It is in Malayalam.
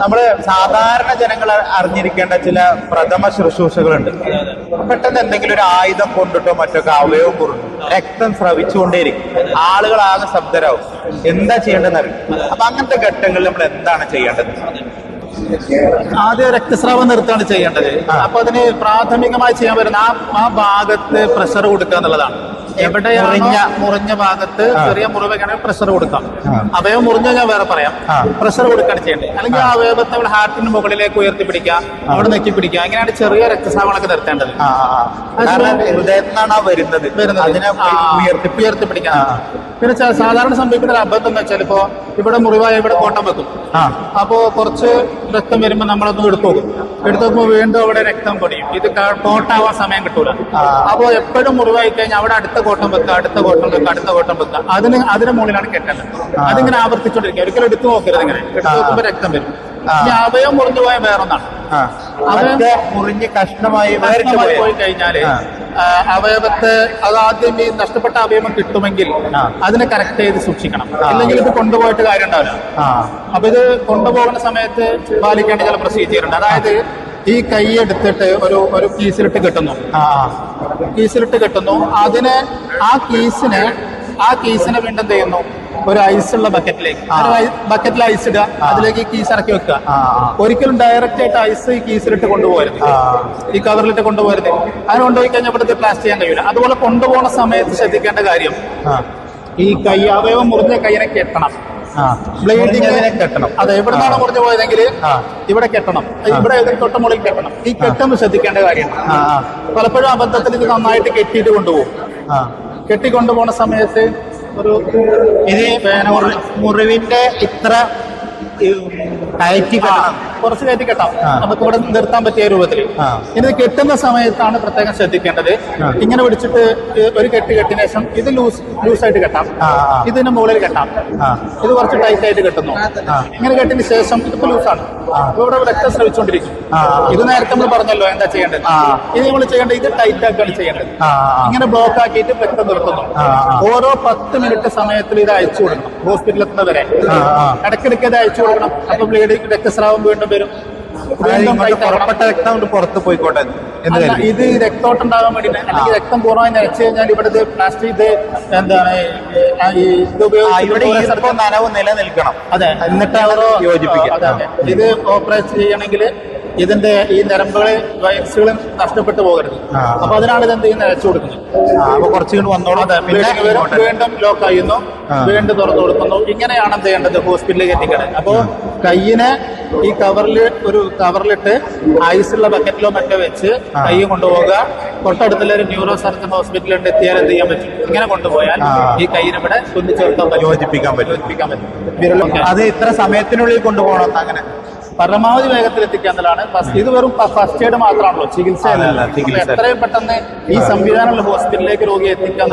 നമ്മൾ സാധാരണ ജനങ്ങൾ അറിഞ്ഞിരിക്കേണ്ട ചില പ്രഥമ ശുശ്രൂഷകളുണ്ട്. പെട്ടെന്ന് എന്തെങ്കിലും ഒരു ആയുധം കൊണ്ടിട്ടോ മറ്റൊക്കെ അവയവം കൊണ്ടു രക്തം സ്രവിച്ചുകൊണ്ടേയിരിക്കും. ആളുകൾ ആകെ ശബ്ദരാവും. എന്താ ചെയ്യേണ്ടതെന്ന് അറിയും അപ്പൊ അങ്ങനത്തെ ഘട്ടങ്ങളിൽ നമ്മൾ എന്താണ് ചെയ്യേണ്ടത്? ആദ്യം രക്തസ്രാവം നിർത്താണ് ചെയ്യേണ്ടത്. അപ്പൊ അതിന് പ്രാഥമികമായി ചെയ്യാൻ പറ്റുന്ന ആ ആ ഭാഗത്ത് പ്രഷർ കൊടുക്കുക എന്നുള്ളതാണ്. മുറിഞ്ഞ- മുറിഞ്ഞ ഭാഗത്ത് ചെറിയ മുറിവൊക്കെയാണെങ്കിൽ പ്രഷർ കൊടുക്കാം. അവയവം മുറിഞ്ഞ ഞാൻ വേറെ പറയാം. പ്രഷർ കൊടുക്കുകയാണ് ചെയ്യേണ്ടത് അല്ലെങ്കിൽ ആ. അവയവത്തെ നമ്മൾ ഹാർട്ടിന് മുകളിലേക്ക് ഉയർത്തി പിടിക്കുക അവിടെ നെക്കി പിടിക്കുക അങ്ങനെയാണ് ചെറിയ രക്തസ്രാവങ്ങളൊക്കെ നിർത്തേണ്ടത്. ഹൃദയത്തിനാണ് വരുന്നത്. ഉയർത്തി ആ. പിന്നെ സാധാരണ സംഭവിക്കുന്ന ഒരു അബദ്ധം എന്ന് വെച്ചാൽ ഇപ്പോ ഇവിടെ മുറിവായ ഇവിടെ കോട്ടം വെക്കും. അപ്പോ കുറച്ച് രക്തം വരുമ്പോ നമ്മളൊന്ന് എടുത്തു പോകും എടുത്തു നോക്കുമ്പോൾ വീണ്ടും അവിടെ രക്തം പൊടിയും. ഇത് കോട്ടാവാൻ സമയം കിട്ടൂല. അപ്പോ എപ്പോഴും മുറിവായി കഴിഞ്ഞാൽ അവിടെ അടുത്ത കോട്ടം വെക്കുക അടുത്ത കോട്ടം വെക്കുക അടുത്ത കോട്ടം വെക്കുക. അതിന് അതിന് മുകളിലാണ് കെട്ടേണ്ടത് അതിങ്ങനെ ആവർത്തിച്ചോണ്ടിരിക്കുക. ഒരിക്കലും എടുത്തു നോക്കരുത് ഇങ്ങനെ. എടുത്തു നോക്കുമ്പോ നോക്കുമ്പോൾ രക്തം വരും. അവയം മുറിഞ്ഞു പോയ വേറൊന്നാണ്. അവയം മുറിഞ്ഞ് കഷ്ണമായി പോയ. കഴിഞ്ഞാൽ അവയവത്തെ അത് ആദ്യം ഈ നഷ്ടപ്പെട്ട അവയവം കിട്ടുമെങ്കിൽ അതിനെ കറക്റ്റ് ചെയ്ത് സൂക്ഷിക്കണം. അല്ലെങ്കിൽ ഇത് കൊണ്ടുപോയിട്ട് കാര്യം ഉണ്ടാവില്ല അപ്പൊ ഇത് കൊണ്ടുപോകുന്ന സമയത്ത് പാലിക്കേണ്ട ചില പ്രൊസീജിയർ ഉണ്ട്. അതായത് ഈ കൈ എടുത്തിട്ട് ഒരു ഒരു കീസിലിട്ട് കെട്ടുന്നു. കീസിലിട്ട് കെട്ടുന്നു. അതിന് ആ കീസിന് ആ കീസിനെ വീണ്ടും ചെയ്യുന്നു? ഒരു ഐസുള്ള ബക്കറ്റിലേക്ക് ബക്കറ്റിൽ ഐസ് ഇടുക. അതിലേക്ക് ഈ കീസ് ഇറക്കി വെക്കുക. ഒരിക്കലും ഡയറക്റ്റ് ആയിട്ട് ഐസ് ഈ കീസിലിട്ട് കൊണ്ടുപോകരുത്. ഈ കവറിലിട്ട് കൊണ്ടുപോകരുത്. അങ്ങനെ കൊണ്ടുപോയി കഴിഞ്ഞാൽ ഇവിടുത്തെ പ്ലാസ്റ്റ് ചെയ്യാൻ കഴിയില്ല അതുപോലെ കൊണ്ടുപോകുന്ന സമയത്ത് ശ്രദ്ധിക്കേണ്ട കാര്യം. ഈ കൈ അവയവം മുറിഞ്ഞ കൈയിനെ കെട്ടണം. മുറിഞ്ഞതിനെ കെട്ടണം. അതെ എവിടുന്നാണ് മുറിഞ്ഞു പോയതെങ്കിൽ ഇവിടെ കെട്ടണം. ഇവിടെ തൊട്ട് മുകളിൽ കെട്ടണം. ഈ കെട്ടുമ്പോൾ ശ്രദ്ധിക്കേണ്ട കാര്യമാണ്. പലപ്പോഴും അബദ്ധത്തിൽ ഇത് നന്നായിട്ട് കെട്ടിയിട്ട് കൊണ്ടുപോകും. ആ കെട്ടി കൊണ്ടുപോകുന്ന സമയത്ത് ഒരു ഇത് മുറി- മുറിവിന്റെ ഇത്ര ടൈറ്റ് കെട്ടണം. കുറച്ച് കയറ്റി കെട്ടാം. നമുക്ക് ഇവിടെ നിർത്താൻ പറ്റിയ രൂപത്തിൽ. ഇനി ഇത് കെട്ടുന്ന സമയത്താണ് പ്രത്യേകം ശ്രദ്ധിക്കേണ്ടത്. ഇങ്ങനെ പിടിച്ചിട്ട് ഒരു കെട്ട് കെട്ടിന് ശേഷം ഇത് ലൂസ് ലൂസായിട്ട് കെട്ടാം. ഇതിന് മുകളിൽ കെട്ടാം. ഇത് കുറച്ച് ടൈറ്റ് ആയിട്ട് കെട്ടുന്നു ഇങ്ങനെ കെട്ടിന് ശേഷം ഇതിപ്പോ ലൂസാണ്. ഇവിടെ രക്തം ശ്രമിച്ചുകൊണ്ടിരിക്കും. ഇത് നേരത്തെ നമ്മൾ പറഞ്ഞല്ലോ എന്താ ചെയ്യേണ്ടത്. ഇത് നമ്മൾ ചെയ്യേണ്ടത് ഇത് ടൈറ്റ് ആക്കുകയാണ് ചെയ്യേണ്ടത് ഇങ്ങനെ ബ്ലോക്ക് ആക്കിയിട്ട് രക്തം നിർത്തുന്നു. ഓരോ പത്ത് മിനിറ്റ് സമയത്തിൽ ഇത് അയച്ചു കൊടുക്കണം. ഹോസ്പിറ്റലിൽ എത്തുന്നവരെ. ഇടയ്ക്കിടയ്ക്ക് ഇത് അയച്ചു കൊടുക്കണം. അപ്പൊ ബ്ലീഡ് രക്തസ്രാവം വീണ്ടും വരും. പുറപ്പെട്ട രക്തം പുറത്ത് പോയിക്കോട്ടെ. ഇത് രക്തോട്ടം ഉണ്ടാകാൻ വേണ്ടി അല്ലെങ്കിൽ രക്തം പൂർണമായി നിറച്ചു കഴിഞ്ഞാൽ ഇവിടെ ഇത് പ്ലാസ്റ്റിക് ഇത് എന്താണ് ഇത് ഉപയോഗിച്ച് നനവ് നിലനിൽക്കണം. അതെ. എന്നിട്ടാണ് അവർ യോജിപ്പിക്കുക. ഇത് ഓപ്പറേറ്റ് ചെയ്യണമെങ്കിൽ ഇതിന്റെ ഈ നരമ്പുകൾ വയസ്സുകളും നഷ്ടപ്പെട്ടു പോകരുത്. അപ്പൊ അതിനാണ് ഇത് എന്ത് ചെയ്യുന്നത്? അയച്ചു കൊടുക്കുന്നത്. കുറച്ചുകൂടി വന്നോളൂ. വീണ്ടും വീണ്ടും ലോക്ക് ചെയ്യുന്നു വീണ്ടും തുറന്നു കൊടുക്കുന്നു. ഇങ്ങനെയാണ് എന്ത് ചെയ്യേണ്ടത്? ഹോസ്പിറ്റലിലേക്ക് എത്തിക്കണേ അപ്പോ കയ്യിനെ ഈ കവറിൽ ഒരു കവറിലിട്ട് ഐസുള്ള ബക്കറ്റിലോ മറ്റോ വെച്ച് കൈയും കൈ കൊണ്ടുപോകുക തൊട്ടടുത്തുള്ള ഒരു ന്യൂറോ സർജൻ ഹോസ്പിറ്റലിൽ എത്തിയാൽ എന്ത് ചെയ്യാൻ പറ്റും? ഇങ്ങനെ കൊണ്ടുപോയാൽ ഈ കൈയിന് ഇവിടെ കുന്നിച്ചേർക്കാൻ പറ്റും. യോജിപ്പിക്കാൻ പറ്റും. യോജിപ്പിക്കാൻ പറ്റും. അത് ഇത്ര സമയത്തിനുള്ളിൽ കൊണ്ടുപോകണം അങ്ങനെ. പരമാവധി വേഗത്തിൽ എത്തിക്കാന്നതാണ് ഇത് വെറും ഫസ്റ്റ് എയ്ഡ് മാത്രമാണല്ലോ. ചികിത്സ അല്ല, അല്ല, ചികിത്സ. എത്രയും പെട്ടെന്ന് ഈ സംവിധാനമുള്ള ഹോസ്പിറ്റലിലേക്ക് രോഗിയെ എത്തിക്കാൻ